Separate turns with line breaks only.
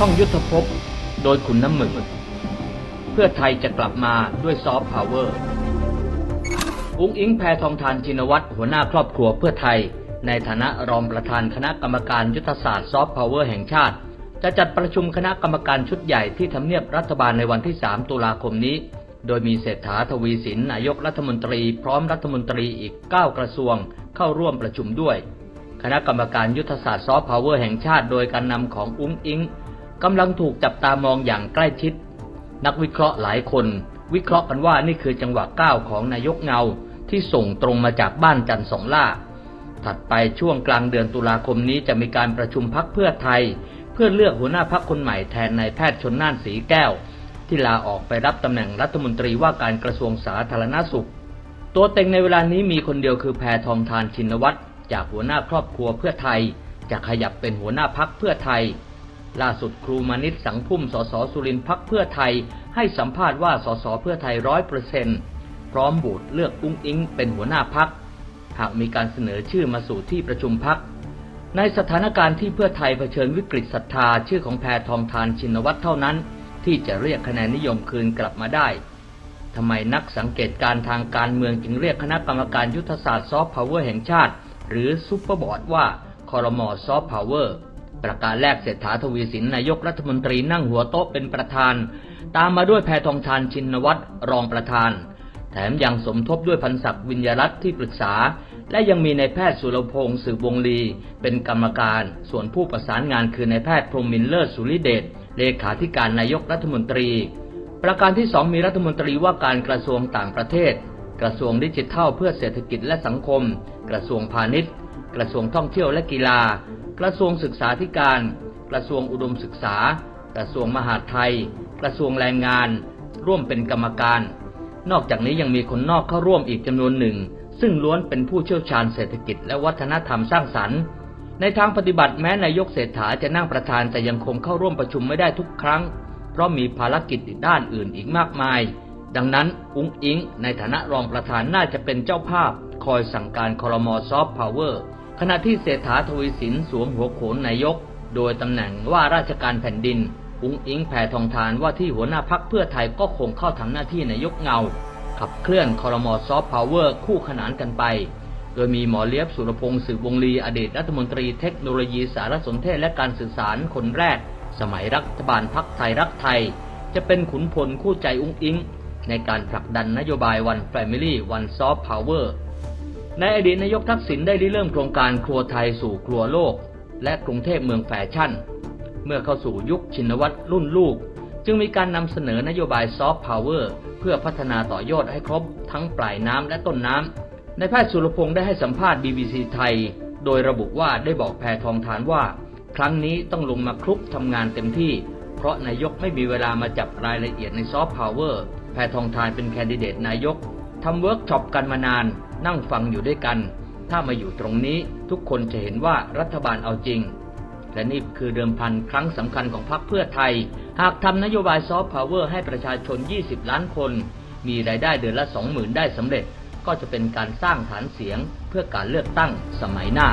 ท่องยุทธภพโดยขุนน้ำหมึก เพื่อไทยจะกลับมาด้วยซอฟต์พาวเวอร์ อุ้งอิงแพทองทานชินวัตรหัวหน้าครอบครัวเพื่อไทย ในฐานะรองประธานคณะกรรมการยุทธศาสตร์ซอฟต์พาวเวอร์แห่งชาติ จะจัดประชุมคณะกรรมการชุดใหญ่ที่ทำเนียบรัฐบาลในวันที่ 3 ตุลาคมนี้ โดยมีเศรษฐาทวีสินนายกรัฐมนตรีพร้อมรัฐมนตรีอีก 9 กระทรวงเข้าร่วมประชุมด้วยคณะกรรมการยุทธศาสตร์ซอฟต์พาวเวอร์แห่งชาติโดยการนำของอุ้งอิง กำลังถูกจับตามองอย่างใกล้ชิด นักวิเคราะห์หลายคน วิเคราะห์กันว่านี่คือจังหวะก้าวของนายกเงาที่ส่งตรงมาจากบ้านจันสองล่า ถัดไปช่วงกลางเดือนตุลาคมนี้จะมีการประชุมพักเพื่อไทย เพื่อเลือกหัวหน้าพักคนใหม่แทนนายแพทย์ชนน่านสีแก้ว ที่ลาออกไปรับตำแหน่งรัฐมนตรีว่าการกระทรวงสาธารณสุข ตัวเต็งในเวลานี้มีคนเดียวคือแพทองทานชินวัตรจากหัวหน้าครอบครัวเพื่อไทย จะขยับเป็นหัวหน้าพักเพื่อไทย ล่าสุดครูมานิตสังพุ่มสสสุรินทร์พักเพื่อไทย ให้สัมภาษณ์ว่าสสเพื่อไทยร้อยเปอร์เซนพร้อมบูดเลือกอุ้งอิงเป็นหัวหน้าพัก หากมีการเสนอชื่อมาสู่ที่ประชุมพัก ในสถานการณ์ที่เพื่อไทยเผชิญวิกฤตศรัทธาชื่อของแพทองทานชินวัตรเท่านั้น ที่จะเรียกคะแนนนิยมคืนกลับมาได้ทำไมนักสังเกตการณ์ทางการเมืองจึงเรียกคณะกรรมการยุทธศาสตร์ซอฟต์พาวเวอร์แห่งชาติ หรือซุปเปอร์บอร์ดว่าคอรมอซอฟต์พาวเวอร์ ประกาศแรกเศรษฐาทวีสินนายกรัฐมนตรีนั่งหัวโต๊ะเป็นประธาน ตามมาด้วยแพทองทานชินวัตรรองประธาน แถมยังสมทบด้วยพันศักดิ์วิญญรัตน์ที่ปรึกษา และยังมีนายแพทย์สุรพงศ์สืบวงลี เป็นกรรมการ ส่วนผู้ประสานงานคือนายแพทย์พรหมมินเลิศสุริเดชเลขาธิการนายกรัฐมนตรี ประการที่สองมีรัฐมนตรีว่าการกระทรวงต่างประเทศ กระทรวงดิจิทัลเพื่อเศรษฐกิจและสังคม กระทรวงพาณิชย์ กระทรวงท่องเที่ยวและกีฬา กระทรวงศึกษาธิการ กระทรวงอุดมศึกษา กระทรวงมหาดไทย กระทรวงแรงงาน ร่วมเป็นกรรมการ นอกจากนี้ยังมีคนนอกเข้าร่วมอีกจำนวนหนึ่ง ซึ่งล้วนเป็นผู้เชี่ยวชาญเศรษฐกิจและวัฒนธรรมสร้างสรรค์ ในทางปฏิบัติแม้นายกเศรษฐาจะนั่งประธานแต่ยังคงเข้าร่วมประชุมไม่ได้ทุกครั้ง เพราะมีภารกิจด้านอื่นอีกมากมาย ดังนั้นอุ้งอิง ในฐานะรองประธานน่าจะเป็นเจ้าภาพ คอยสั่งการคอรมอซอฟต์พาวเวอร์ ขณะที่เศรษฐาทวีสินสวมหัวโขนนายก โดยตำแหน่งว่าราชการแผ่นดิน อุ้งอิงแผ่ทองทานว่าที่หัวหน้าพักเพื่อไทยก็คงเข้าทำหน้าที่นายกเงา ขับเคลื่อนคอรมอซอฟต์พาวเวอร์คู่ขนานกันไป โดยมีหมอเลียบสุรพงศ์สืบวงลีอดีตรัฐมนตรีเทคโนโลยีสารสนเทศและการสื่อสารคนแรก สมัยรัฐบาลพักไทยรักไทย จะเป็นขุนพลคู่ใจอุ้งอิงในการผลักดันนโยบายวันแฟมิลี่วันซอฟต์พาวเวอร์ ในอดีตนายกทักษิณได้ริเริ่มโครงการครัวไทยสู่ครัวโลก และกรุงเทพเมืองแฟชั่น เมื่อเข้าสู่ยุคชินวัตรรุ่นลูก จึงมีการนำเสนอนโยบายซอฟต์พาวเวอร์เพื่อพัฒนาต่อยอดให้ครบทั้งปลายน้ำและต้นน้ำในายแพทย์สุรพงศ์ได้ให้สัมภาษณ์ BBC ไทย โดยระบุว่าได้บอกแพทองทานว่า ครั้งนี้ต้องลงมาคลุกทำงานเต็มที่ เพราะนายกไม่มีเวลามาจับรายละเอียดในซอฟต์พาวเวอร์แพทองทานเป็นแคนดิเดตนายก ทำเวิร์กช็อปกันมานาน นั่งฟังอยู่ด้วยกัน ถ้ามาอยู่ตรงนี้ทุกคนจะเห็นว่ารัฐบาลเอาจริง และนี่คือเดิมพันครั้งสำคัญของพรรคเพื่อไทย หากทำนโยบายซอฟต์พาวเวอร์ให้ประชาชน 20 ล้านคน มีรายได้เดือนละ 20,000 ได้สำเร็จ ก็จะเป็นการสร้างฐานเสียงเพื่อการเลือกตั้งสมัยหน้า